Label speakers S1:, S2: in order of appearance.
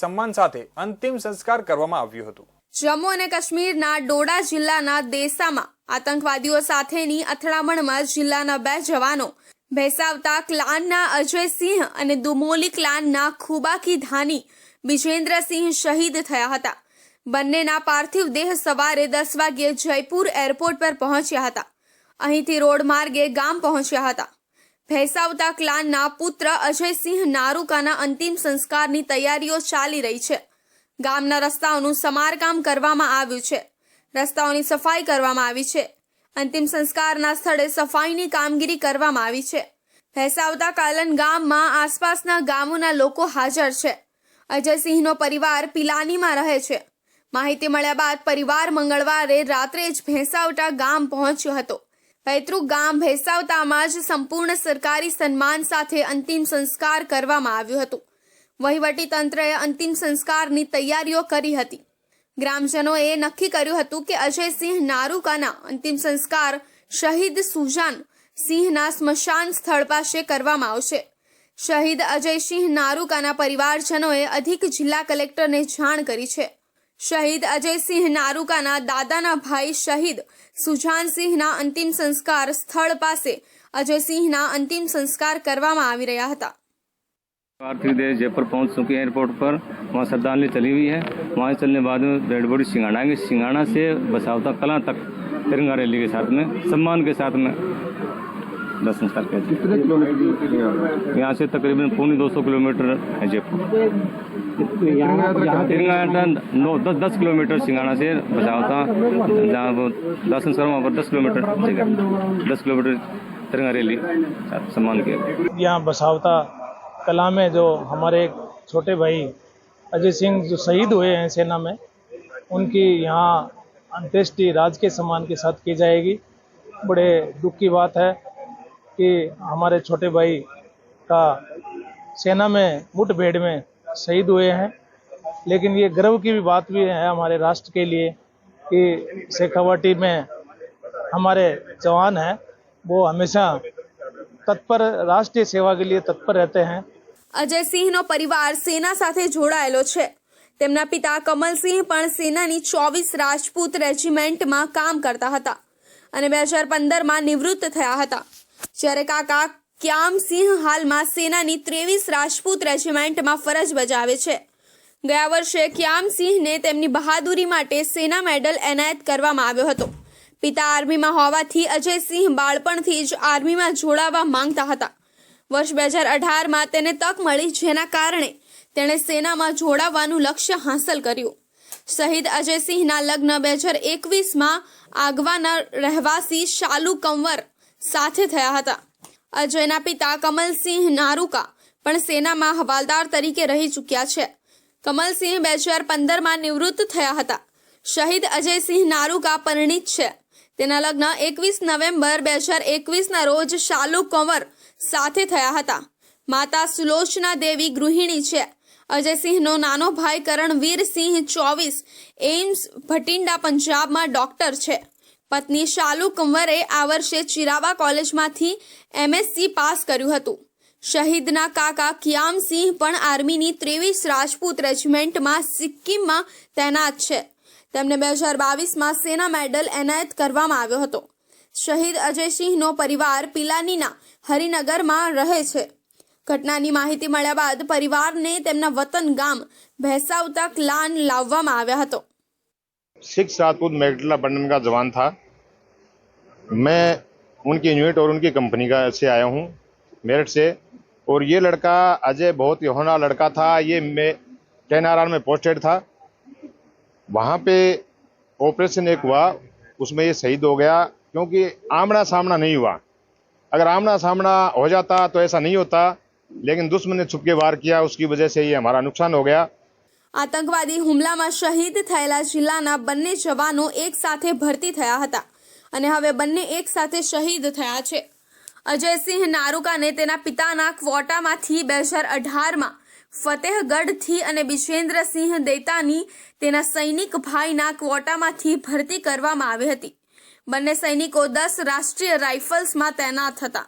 S1: સન્માન સાથે અંતિમ સંસ્કાર કરવામાં આવ્યું હતું.
S2: જમ્મુ અને કાશ્મીરના ડોડા જિલ્લાના દેસામાં આતંકવાદીઓ સાથેની અથડામણમાં જિલ્લાના બે જવાનો ભેસાવતા ક્લાનના અજયસિંહ અને દુમોલી ક્લાનના ખુબાકી ધાની બિજેન્દ્રસિંહ શહીદ થયા હતા. બંનેના પાર્થિવ દેહ સવારે દસ વાગ્યે જયપુર એરપોર્ટ પર પહોંચ્યા હતા. અહીંથી રોડ માર્ગે ગામ પહોંચ્યા હતા. ભેસાવતા ક્લાનના પુત્ર અજયસિંહ નારુકાના અંતિમ સંસ્કારની તૈયારીઓ ચાલી રહી છે. ગામના રસ્તાઓનું સમારકામ કરવામાં આવ્યું છે. રસ્તાઓની સફાઈ કરવામાં આવી છે. અંતિમ સંસ્કારના સ્થળે સફાઈની કામગીરી કરવામાં આવી છે. ભેસાવતા કાલન ગામમાં આસપાસના ગામોના લોકો હાજર છે. અજયસિંહનો પરિવાર પિલાનીમાં રહે છે. માહિતી મળ્યા બાદ પરિવાર મંગળવારે રાત્રે જ ભેંસાવટા ગામ પહોંચ્યો હતો. પૈતૃક ગામ ભેસાવતામાં જ સંપૂર્ણ સરકારી સન્માન સાથે અંતિમ સંસ્કાર કરવામાં આવ્યું હતું. વહીવટી તંત્રએ અંતિમ સંસ્કારની તૈયારીઓ કરી હતી. ગ્રામજનોએ નક્કી કર્યું હતું કે અજયસિંહ નારુકાના અંતિમ સંસ્કાર શહીદ સુજાન સિંહના સ્મશાન સ્થળ પાસે કરવામાં આવશે. શહીદ અજયસિંહ નારુકાના પરિવારજનોએ અધિક જિલ્લા કલેક્ટરને જાણ કરી છે. શહીદ અજયસિંહ નારુકાના દાદાના ભાઈ શહીદ સુજાનસિંહના અંતિમ સંસ્કાર સ્થળ પાસે અજયસિંહના અંતિમ સંસ્કાર કરવામાં આવી રહ્યા હતા
S3: पार्थिव देह जयपुर पहुंच चुके हैं एयरपोर्ट पर वहाँ श्रद्धांजलि चली हुई है वहाँ से चलने बाद में डेड बॉडी सिंगाड़ा आएंगे सिंगाड़ा से बसावता कला तक तिरंगा रैली के साथ में सम्मान के साथ में दस संस्कार हैं।
S4: कितने किलोमीटर यहाँ
S3: से तकरीबन पौने दो सौ किलोमीटर है जयपुर।
S4: यहाँ
S3: नौ, दस दस किलोमीटर सिंगाड़ा से बसावता जहाँ वो दस संस्कार वहाँ पर दस किलोमीटर दस किलोमीटर तिरंगा रैली सम्मान के
S5: यहाँ बसावता कला में जो हमारे छोटे भाई अजय सिंह जो शहीद हुए हैं सेना में, उनकी यहाँ अंत्येष्टि राजकीय सम्मान के साथ की जाएगी। बड़े दुख की बात है। कि हमारे छोटे भाई का सेना में मुठभेड़ में शहीद हुए हैं लेकिन ये गर्व की भी बात भी है हमारे राष्ट्र के लिए कि शेखावाटी में हमारे जवान हैं वो हमेशा તત્પર રાષ્ટ્રીય સેવા કે લીએ તત્પર રહેતે हैं
S2: અજયસિંહનો પરિવાર સેના સાથે જોડાયેલો છે તેમના પિતા કમલસિંહ પણ સેનાની ચોવીસ રાજપૂત રેજિમેન્ટમાં કામ કરતા હતા અને બે હજાર પંદરમાં નિવૃત્ત થયા હતા જ્યારે કાકા ક્યામસિંહ હાલમાં સેનાની ત્રેવીસ રાજપૂત રેજિમેન્ટમાં ફરજ બજાવે છે. ગયા વર્ષે ક્યામસિંહને તેમની બહાદુરી માટે સેના મેડલ એનાયત કરવામાં આવ્યો હતો. પિતા આર્મીમાં હોવાથી અજયસિંહ બાળપણથી જ આર્મીમાં જોડાવા માંગતા હતા. વર્ષ બે હજાર અઢારમાં તેને તક મળી જેના કારણે તેણે સેનામાં જોડાવાનું લક્ષ્ય હાંસલ કર્યું. શહીદ અજયસિંહના લગ્ન બે હજાર એકવીસમાં આગવાના રહેવાસી શાલુ કંવર સાથે થયા હતા. અજયના પિતા કમલસિંહ નારુકા પણ સેનામાં હવાલદાર તરીકે રહી ચૂક્યા છે. કમલસિંહ બે હજાર પંદરમાં નિવૃત્ત થયા હતા. શહીદ અજયસિંહ નારુકા પરિણીત છે. તેના લગ્ન એકવીસ નવેમ્બર બે હજાર એકવીસના રોજ શાલુ કંવર સાથે થયા હતા. માતા સુલોચના દેવી ગૃહિણી છે. અજયસિંહનો નાનો ભાઈ કરણવીરસિંહ ચોવીસ એઇમ્સ ભટિંડા પંજાબમાં ડોક્ટર છે. પત્ની શાલુ કુંવરે આ વર્ષે ચિરાવા કોલેજમાંથી એમએસસી પાસ કર્યું હતું. શહીદના કાકા કિયામસિંહ પણ આર્મીની ત્રેવીસ રાજપૂત રેજિમેન્ટમાં સિક્કિમમાં તૈનાત છે. તેમને બે હજાર બાવીસમાં સેના મેડલ એનાયત કરવામાં આવ્યો હતો. શહીદ અજયસિંહનો પરિવાર પિલાનીના હરિનગરમાં રહે છે. ઘટનાની માહિતી મળ્યા બાદ પરિવારને તેમના વતન ગામ ભેસાવતા ક્લાન લાવવામાં આવ્યા હતો.
S6: सिक्स राजपूत मेडला बंडन का जवान था। मैं उनकी यूनिट और उनकी कंपनी का से आया हूँ, मेरठ से। और ये लड़का अजय बहुत ही होना लड़का था, ये मैं कैनारान में पोस्टेड था। वहाँ पे ऑपरेशन एक हुआ, उसमें ये शहीद हो गया, क्योंकि आमना सामना नहीं हुआ। अगर आमना सामना हो जाता तो ऐसा नहीं होता, लेकिन दुश्मन ने छुपके वार किया, उसकी वजह से ये हमारा नुकसान हो गया।
S2: આતંકવાદી હુમલામાં શહીદ થયેલા જિલ્લાના બંને જવાનો એક સાથે ભરતી થયા હતા અને હવે બંને એક સાથે શહીદ થયા છે. અજયસિંહ નારુકાને તેના પિતાના ક્વોટામાંથી બે હજાર અઢારમાં ફતેહગઢથી અને બિશેન્દ્રસિંહ દેતાની તેના સૈનિક ભાઈના ક્વોટામાંથી ભરતી કરવામાં આવી હતી. બંને સૈનિકો દસ રાષ્ટ્રીય રાઇફલ્સમાં તૈનાત હતા.